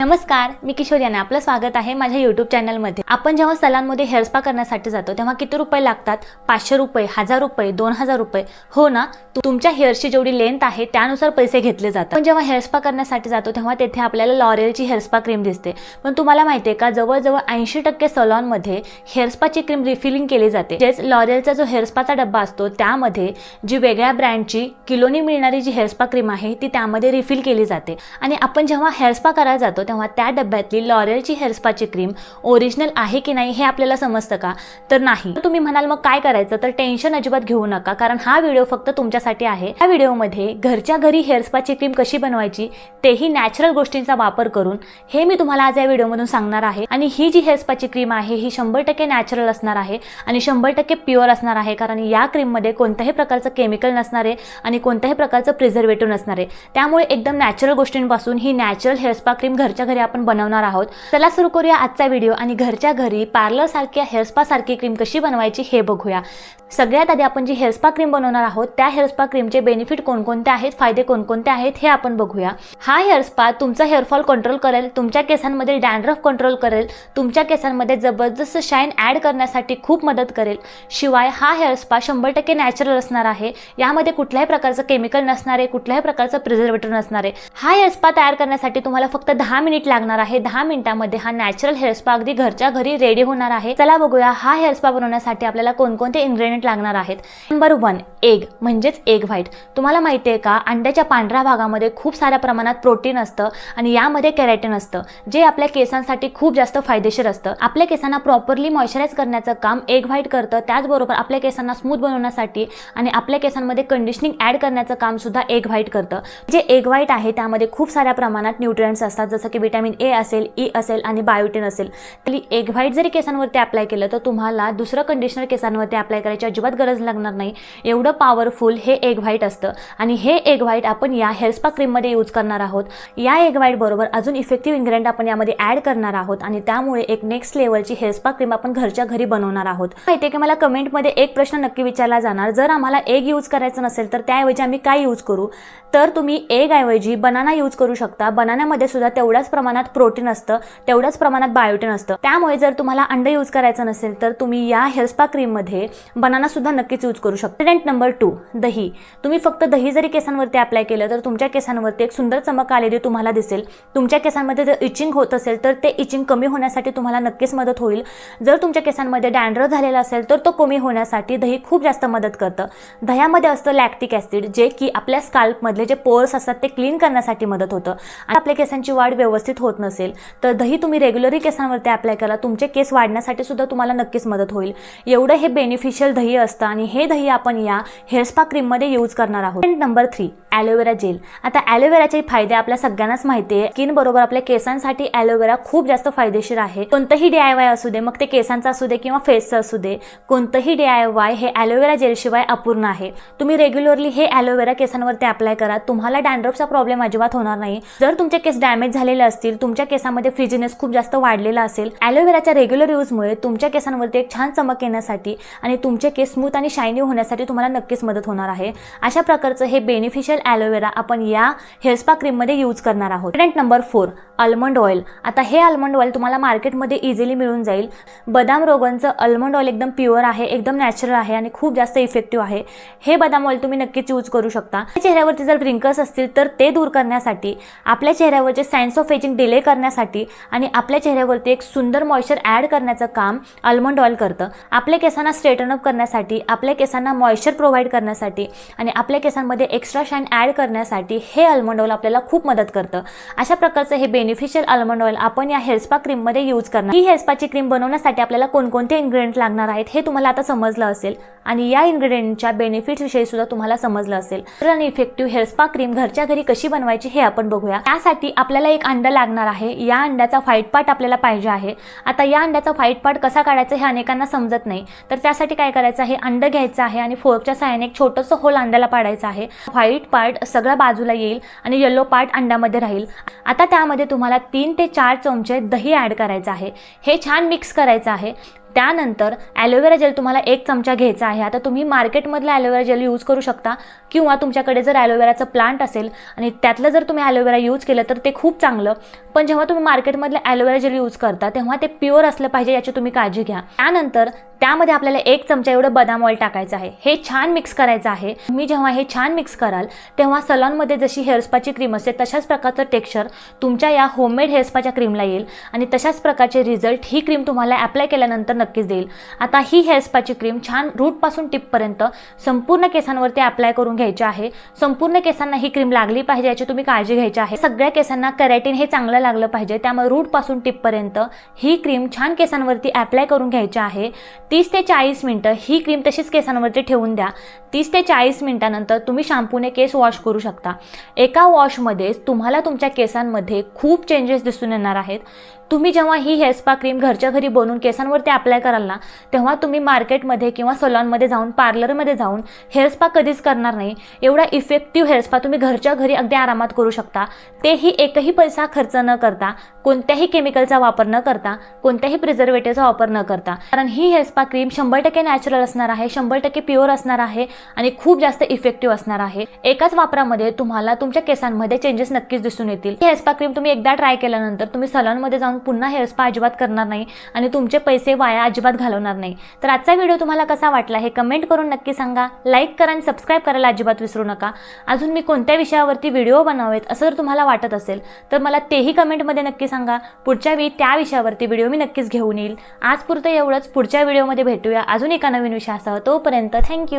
नमस्कार मी किशोर याने आपलं स्वागत आहे माझ्या यूट्यूब चॅनलमध्ये आपण जेव्हा सलांमध्ये हेअर स्पा करण्यासाठी जातो तेव्हा किती रुपये लागतात? पाचशे रुपये हजार रुपये दोन हजार रुपये? हो ना? तुमच्या हेअरची जेवढी लेंथ आहे त्यानुसार पैसे घेतले जातात. पण जेव्हा हेअर स्पा करण्यासाठी जातो तेव्हा तेथे आपल्याला लॉरियलची हेअर स्पा क्रीम दिसते. पण तुम्हाला माहिती आहे का जवळजवळ ऐंशी टक्के सलॉनमध्ये हेअर स्पाची क्रीम रिफिलिंग केली जाते. तेच लॉरियलचा जो हेअर स्पाचा डब्बा असतो त्यामध्ये जी वेगळ्या ब्रँडची किलोनी मिळणारी जी हेअर स्पा क्रीम आहे ती त्यामध्ये रिफिल केली जाते. आणि आपण जेव्हा हेअर स्पा करायला जातो तेव्हा त्या डब्यातली लॉरियलची हेअर स्पाची क्रीम ओरिजिनल आहे की नाही हे आपल्याला समजतं का? तर नाही. तुम्ही म्हणाल मग काय करायचं? तर टेन्शन अजिबात घेऊ नका कारण हा व्हिडिओ फक्त तुमच्यासाठी आहे. या व्हिडिओमध्ये घरच्या घरी हेअर स्पाची क्रीम कशी बनवायची तेही नॅचरल गोष्टींचा वापर करून हे मी तुम्हाला आज या व्हिडिओमधून सांगणार आहे. आणि ही जी हेअरस्पाची क्रीम आहे ही शंभर टक्के नॅचरल असणार आहे आणि शंभर टक्के प्युअर असणार आहे कारण या क्रीममध्ये कोणत्याही प्रकारचं केमिकल नसणार आहे आणि कोणत्याही प्रकारचं प्रिझर्वेटिव्ह नसणार आहे. त्यामुळे एकदम नॅचरल गोष्टींपासून ही नॅचरल हेअरस्पा क्रीम घरच्या घरी आपण बनवणार आहोत. चला सुरू करूया आजचा व्हिडिओ आणि घरच्या घरी पार्लर सारख्या हेअर स्पा सारखी क्रीम कशी बनवायची हे बघूया. सगळ्यात आधी आपण जी हेअरस्पा क्रीम बनवणार आहोत त्या हेअर स्पा क्रीमचे बेनिफिट कोणकोणते आहेत फायदे कोणकोणते आहेत हे आपण बघूया. हा हेअर स्पा तुमचा हेअरफॉल कंट्रोल करेल तुमच्या केसांमध्ये डॅन्ड्रफ कंट्रोल करेल तुमच्या केसांमध्ये जबरदस्त शाईन ॲड करण्यासाठी खूप मदत करेल. शिवाय हा हेअर स्पा शंभर टक्के नॅचरल असणार आहे. यामध्ये कुठल्याही प्रकारचं केमिकल नसणार आहे कुठल्याही प्रकारचं प्रिझर्वेटिव्ह नसणार आहे. हा हेअर स्पा तयार करण्यासाठी तुम्हाला फक्त दहा मिनिट लागणार आहे. दहा मिनिटांमध्ये हा नॅचरल हेअर स्पा अगदी घरच्या घरी रेडी होणार आहे. चला बघूया हा हेअर स्पा बनवण्यासाठी आपल्याला कोणकोणते इन्ग्रेडियंट लागणार आहेत. नंबर वन एग म्हणजेच एग व्हाईट तुम्हाला माहिती आहे का अंड्याच्या पांढऱ्या भागामध्ये खूप साऱ्या प्रमाणात प्रोटीन असतं आणि यामध्ये कॅरेटिन असतं जे आपल्या केसांसाठी खूप जास्त फायदेशीर असतं. आपल्या केसांना प्रॉपरली मॉइश्चराईज करण्याचं काम एग व्हाईट करतं. त्याचबरोबर आपल्या केसांना स्मूथ बनवण्यासाठी आणि आपल्या केसांमध्ये कंडिशनिंग ॲड करण्याचं काम सुद्धा एग व्हाईट करतं. जे एग व्हाईट आहे त्यामध्ये खूप साऱ्या प्रमाणात न्यूट्रियंट्स असतात जसं की व्हिटॅमिन ए असेल ई असेल आणि बायोटिन असेल. तरी एग व्हाईट जरी केसांवरती अप्लाय केलं तर तुम्हाला दुसरं कंडिशनर केसांवरती अप्लाय करायची अजिबात गरज लागणार नाही. एवढं पॉवरफुल हे एग व्हाईट असतं. आणि हे एग व्हाईट आपण या हेअरस्पा क्रीममध्ये यूज करणार आहोत. या एग व्हाईट बरोबर अजून इफेक्टिव्ह इन्ग्रेडियंट आपण यामध्ये ॲड करणार आहोत. आणि त्यामुळे एक नेक्स्ट लेवलची हेअरस्पा क्रीम आपण घरच्या घरी बनवणार आहोत. माहिती आहे की मला कमेंटमध्ये एक प्रश्न नक्की विचारला जाणार. जर आम्हाला एग यूज करायचं नसेल तर त्याऐवजी आम्ही काय यूज करू? तर तुम्ही एग ऐवजी बनाना यूज करू शकता. बनानामध्ये सुद्धा प्रमाणात प्रोटीन असतं तेवढ्याच प्रमाणात बायोटिन असतं. त्यामुळे जर तुम्हाला अंड यूज करायचं नसेल तर तुम्ही या हेअरस्पा क्रीममध्ये बनाना सुद्धा नक्कीच यूज करू शकता. ट्रेंट नंबर टू दही. तुम्ही फक्त दही जरी केसांवरती अप्लाय केलं तर तुमच्या केसांवरती एक सुंदर चमक आलेली तुम्हाला दिसेल. तुमच्या केसांमध्ये जर इचिंग होत असेल तर ते इचिंग कमी होण्यासाठी तुम्हाला नक्कीच मदत होईल. जर तुमच्या केसांमध्ये डॅन्ड्र झालेला असेल तर तो कमी होण्यासाठी दही खूप जास्त मदत करतं. दह्यामध्ये असतं लॅक्टिक ॲसिड जे की आपल्या स्काल्पमधले जे पोअर्स असतात ते क्लीन करण्यासाठी मदत होतं. आणि आपल्या केसांची वाढ व्यवस्थित व्यवस्थित होत नसेल तर दही तुम्ही रेग्युलरी केसांवरती अप्लाय करा. तुमचे केस वाढण्यासाठी सुद्धा तुम्हाला नक्कीच मदत होईल. एवढं हे बेनिफिशियल दही असतं आणि हे दही आपण या हेअर स्पा क्रीममध्ये यूज करणार आहोत. नंबर थ्री ॲलोवेरा जेल आता ॲलोवेराचे फायदे आपल्या सगळ्यांनाच माहिती आहे. स्किन बरोबर आपल्या केसांसाठी ॲलोवेरा खूप जास्त फायदेशीर आहे. कोणतंही डी आय वाय असू दे मग ते केसांचं असू दे किंवा फेसचं असू दे कोणतंही डी आय वाय हे ॲलोवेरा जेलशिवाय अपूर्ण आहे. तुम्ही रेग्युलरली हे ॲलोवेरा केसांवरती अप्लाय करा. तुम्हाला डॅन्ड्रफचा प्रॉब्लेम अजिबात होणार नाही. जर तुमचे केस डॅमेज झालेले असतील तुमच्या केसामध्ये फ्रिजिनेस खूप जास्त वाढलेला असेल ॲलोवेराच्या रेग्युलर यूजमुळे तुमच्या केसांवरती एक छान चमक येण्यासाठी आणि तुमचे केस स्मूथ आणि शायनी होण्यासाठी तुम्हाला नक्कीच मदत होणार आहे. अशा प्रकारचं हे बेनिफिशियल ॲलोवेरा आपण या हेअरस्पा क्रीममध्ये यूज करणार आहोत. ट्रेंट नंबर फोर आल्मंड ऑइल आता हे आल्मंड ऑइल तुम्हाला मार्केटमध्ये इझिली मिळून जाईल. बदाम रोगनचं आल्मंड ऑइल एकदम प्युअर आहे एकदम नॅचरल आहे आणि खूप जास्त इफेक्टिव्ह आहे. हे बदाम ऑइल तुम्ही नक्कीच यूज करू शकता. चेहऱ्यावरती जर रिंकल्स असतील तर ते दूर करण्यासाठी आपल्या चेहऱ्यावरचे सायन्स ऑफ एजिंग डिले करण्यासाठी आणि आपल्या चेहऱ्यावरती एक सुंदर मॉइश्चर ॲड करण्याचं काम आल्मंड ऑइल करतं. आपल्या केसांना स्ट्रेटन अप करण्यासाठी आपल्या केसांना मॉइश्चर प्रोव्हाइड करण्यासाठी आणि आपल्या केसांमध्ये एक्स्ट्रा शाईन ॲड करण्यासाठी हे आल्मंड ऑइल आपल्याला खूप मदत करतं. अशा प्रकारचं हे बेनिफिशियल आल्मंड ऑइल आपण या हेअरस्पा क्रीममध्ये यूज करणार. ही हेअरस्पाची क्रीम बनवण्यासाठी आपल्याला कोणकोणते इन्ग्रेडियंट लागणार आहेत हे तुम्हाला आता समजलं असेल आणि या इन्ग्रेडियंटच्या बेनिफिट्सविषयी सुद्धा तुम्हाला समजलं असेल. तर आणि इफेक्टिव्ह हेअरस्पा क्रीम घरच्या घरी कशी बनवायची हे आपण बघूया. त्यासाठी आपल्याला एक अंडं लागणार आहे. या अंड्याचा व्हाईट पार्ट आपल्याला पाहिजे आहे. आता या अंड्याचा व्हाईट पार्ट कसा काढायचा हे अनेकांना समजत नाही. तर त्यासाठी काय करायचं आहे? अंडं घ्यायचं आहे आणि फोर्कच्या साहाय्याने एक छोटंसं होल अंड्याला पाडायचं आहे. व्हाईट पार्ट सगळ्या बाजूला येईल आणि येलो पार्ट अंड्यामध्ये राहील. आता त्यामध्ये तुम्हाला तीन ते चार चमचे दही ॲड करायचं आहे. हे छान मिक्स करायचं आहे. त्यानंतर ॲलोवेरा जेल तुम्हाला एक चमचा घ्यायचा आहे. आता तुम्ही मार्केटमधलं ॲलोवेरा जेल यूज करू शकता किंवा तुमच्याकडे जर ॲलोवेराचं प्लांट असेल आणि त्यातलं जर तुम्ही ॲलोवेरा यूज केलं तर ते खूप चांगलं. पण जेव्हा तुम्ही मार्केटमधलं ॲलोवेरा जेल यूज करता तेव्हा ते प्युअर असलं पाहिजे याची तुम्ही काळजी घ्या. त्यानंतर त्यामध्ये आपल्याला एक चमचा एवढं बदाम ऑइल टाकायचं आहे. हे छान मिक्स करायचं आहे. तुम्ही जेव्हा हे छान मिक्स कराल तेव्हा सलॉनमध्ये जशी हेअरस्पाची क्रीम असते तशाच प्रकारचं टेक्स्चर तुमच्या या होममेड हेअरस्पाच्या क्रीमला येईल आणि तशाच प्रकारचे रिझल्ट ही क्रीम तुम्हाला अप्लाय केल्यानंतर नक्कीच देईल. आता ही हेअर स्पाची क्रीम छान रूटपासून टिपपर्यंत संपूर्ण केसांवरती अप्लाय करून घ्यायची आहे. संपूर्ण केसांना ही क्रीम लागली पाहिजे याची तुम्ही काळजी घ्यायची आहे. सगळ्या केसांना कॅरेटिन हे चांगलं लागलं पाहिजे. त्यामुळे रूटपासून टिपपर्यंत ही क्रीम छान केसांवरती अप्लाय करून घ्यायची आहे. तीस ते चाळीस मिनटं ही क्रीम तशीच केसांवरती ठेवून द्या. तीस ते चाळीस मिनटानंतर तुम्ही शॅम्पूने केस वॉश करू शकता. एका वॉशमध्ये तुम्हाला तुमच्या केसांमध्ये खूप चेंजेस दिसून येणार आहेत. तुम्ही जेव्हा ही हेअर स्पा क्रीम घरच्या घरी बनवून केसांवरती अप्लाय कराल ना तेव्हा तुम्ही मार्केटमध्ये किंवा सलॉनमध्ये जाऊन पार्लरमध्ये जाऊन हेअर स्पा कधीच करणार नाही. एवढा इफेक्टिव्ह हेअर स्पा तुम्ही घरच्या घरी अगदी आरामात करू शकता. तेही एकही पैसा खर्च न करता कोणत्याही केमिकलचा वापर न करता कोणत्याही प्रिझर्वेटिव्हचा वापर न करता. कारण ही हेअर स्पा क्रीम शंभर टक्के नॅचरल असणार आहे शंभर टक्के प्युअर असणार आहे आणि खूप जास्त इफेक्टिव्ह असणार आहे. एकाच वापरामध्ये तुम्हाला तुमच्या केसांमध्ये चेंजेस नक्कीच दिसून येतील. ही हेअर स्पा क्रीम तुम्ही एकदा ट्राय केल्यानंतर तुम्ही सलॉनमध्ये जाऊन पुन्हा हेअर स्पा अजिबात करणार नाही आणि तुमचे पैसे वाया अजिबात घालवणार नाही. तर आजचा व्हिडिओ तुम्हाला कसा वाटला हे कमेंट करून नक्की सांगा. लाईक करा आणि सबस्क्राईब करायला अजिबात विसरू नका. अजून मी कोणत्या विषयावरती व्हिडिओ बनवावेत असं जर तुम्हाला वाटत असेल तर मला तेही कमेंटमध्ये नक्की सांगा. पुढच्या वेळी त्या विषयावरती व्हिडिओ मी नक्कीच घेऊन येईल. आज पुरतं एवढंच. पुढच्या व्हिडिओमध्ये भेटूया. अजून एका नवीन विषयासह तोपर्यंत थँक्यू.